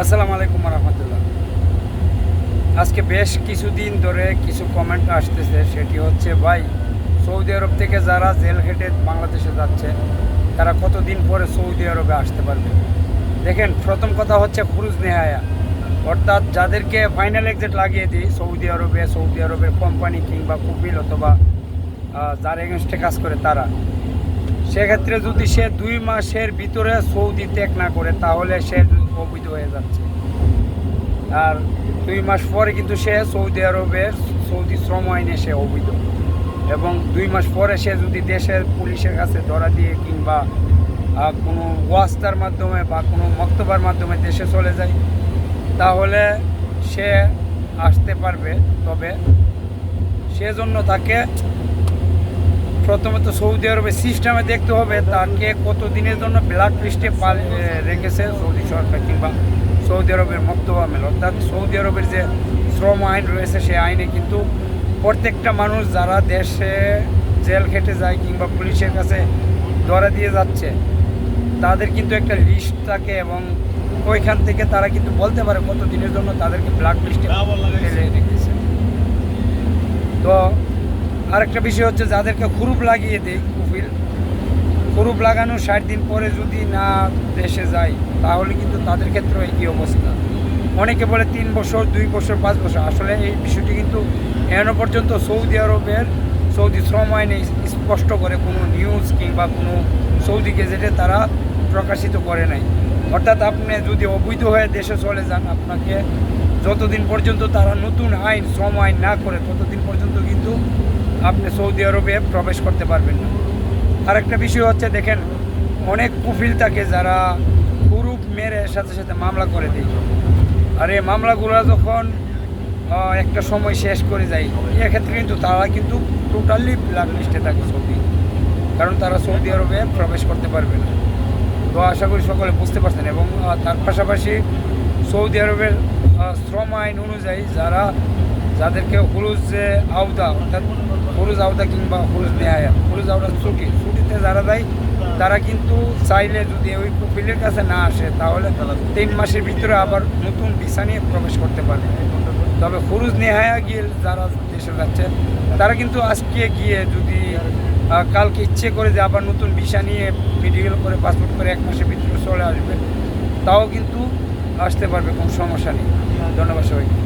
আসসালামু আলাইকুম রহমতুল্লাহ। আজকে বেশ কিছুদিন ধরে কিছু কমেন্ট আসতেছে, সেটি হচ্ছে, ভাই, সৌদি আরব থেকে যারা জেল হেঁটে বাংলাদেশে যাচ্ছে, তারা কতদিন পরে সৌদি আরবে আসতে পারবে? দেখেন, প্রথম কথা হচ্ছে খুরুজ নেহায়া। অর্থাৎ যাদেরকে ফাইনাল এক্সিট লাগিয়ে দিই, সৌদি আরবে, সৌদি আরবের কোম্পানি কিংবা কুপিল অথবা যার এগেনস্টে কাজ করে তারা। সেক্ষেত্রে যদি সে দুই মাসের ভিতরে সৌদি ত্যাগ না করে, তাহলে সে অবৈধ হয়ে যাচ্ছে। আর দুই মাস পরে কিন্তু সে সৌদি আরবের সৌদি শ্রম আইনে সে অবৈধ। এবং দুই মাস পরে সে যদি দেশের পুলিশের কাছে ধরা দিয়ে কিংবা কোনো ওয়াস্তার মাধ্যমে বা কোনো মক্তবার মাধ্যমে দেশে চলে যায়, তাহলে সে আসতে পারবে। তবে সেজন্য তাকে প্রথমত সৌদি আরবের সিস্টেমে দেখতে হবে তাকে কত দিনের জন্য ব্ল্যাক লিস্টে রেখেছে সৌদি সরকার কিংবা সৌদি আরবের মক্তব আমেল অর্থাৎ সৌদি আরবের যে শ্রম আইন রয়েছে সেই আইনে কিন্তু প্রত্যেকটা মানুষ যারা দেশে জেল খেটে যায় কিংবা পুলিশের কাছে ধরা দিয়ে যাচ্ছে তাদের কিন্তু একটা লিস্ট থাকে এবং ওইখান থেকে তারা কিন্তু বলতে পারে কত দিনের জন্য তাদেরকে ব্ল্যাক লিস্টে ফেলে রেখেছে। তো আরেকটা বিষয় হচ্ছে যাদেরকে খুরুপ লাগিয়ে দেয় কুফিল খুরুপ লাগানোর ষাট দিন পরে যদি না দেশে যায়, তাহলে কিন্তু তাদের ক্ষেত্রে একই অবস্থা। অনেকে বলে তিন বছর, দুই বছর, পাঁচ বছর। আসলে এই বিষয়টি কিন্তু এখনও পর্যন্ত সৌদি আরবের, সৌদি শ্রম আইনে স্পষ্ট করে কোনো নিউজ কিংবা কোনো সৌদি গেজেটে তারা প্রকাশিত করে নাই। অর্থাৎ আপনি যদি অবৈধ হয়ে দেশে চলে যান, আপনাকে যতদিন পর্যন্ত তারা নতুন আইন, শ্রম আইন না করে, ততদিন পর্যন্ত কিন্তু আপনি সৌদি আরবে প্রবেশ করতে পারবেন না। আরেকটা বিষয় হচ্ছে, দেখেন, অনেক কুফিল থাকে যারা হুরুপ মেরে সাথে সাথে মামলা করে দেয়। আর এই মামলাগুলো যখন একটা সময় শেষ করে যায়, এক্ষেত্রে কিন্তু তারা কিন্তু টোটালি ব্ল্যাক লিস্টে থাকে সৌদি কারণ তারা সৌদি আরবে প্রবেশ করতে পারবে না। তো আশা করি সকলে বুঝতে পারছেন এবং তার পাশাপাশি সৌদি আরবের শ্রম আইন অনুযায়ী যারা যাদেরকে হুরুজ যে আওদা অর্থাৎ হুরুজ আওদা কিংবা হুরুজ নেহায়া, হুরুজ আওদা ছুটি, ছুটিতে যারা দেয়, তারা কিন্তু চাইলে যদি ওই কুপিলের কাছে না আসে, তাহলে তিন মাসের ভিতরে আবার নতুন ভিসা নিয়ে প্রবেশ করতে পারবে তবে হুরুজ নেহায়া গিয়ে যারা দেশে যাচ্ছে, তারা কিন্তু আজকে গিয়ে যদি কালকে ইচ্ছে করে যে আবার নতুন ভিসা নিয়ে মেডিকেল করে পাসপোর্ট করে এক মাসের ভিতরে চলে আসবে, তাও কিন্তু আসতে পারবে, কোনো সমস্যা নেই। ধন্যবাদ সবাইকে।